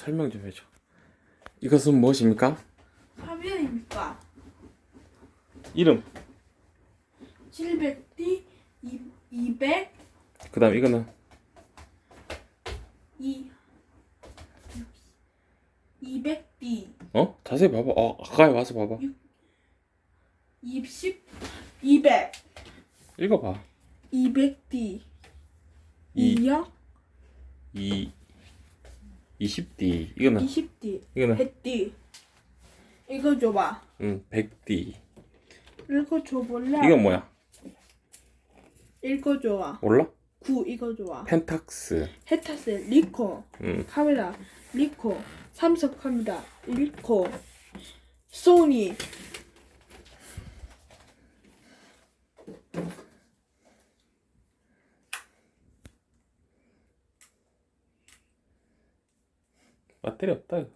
설명 좀 해줘. 이것은 무엇입니까? 화면입니까? 이름. 700D 200 그다음 이거는 2 200D 어? 자세히 봐봐. 어, 가까이 와서 봐봐. 20 200 읽어봐. 200D 이- 2역 이 20D. 이거는 20D 이거는 100D 이거 줘봐 음 100D. 이거 줘볼래? 이건 뭐야? 이거 좋아 몰라? 9 이거 좋아 펜탁스. 헤타스 리코 음. 카메라 리코 삼성 카메라 리코 소니 배터리 없다.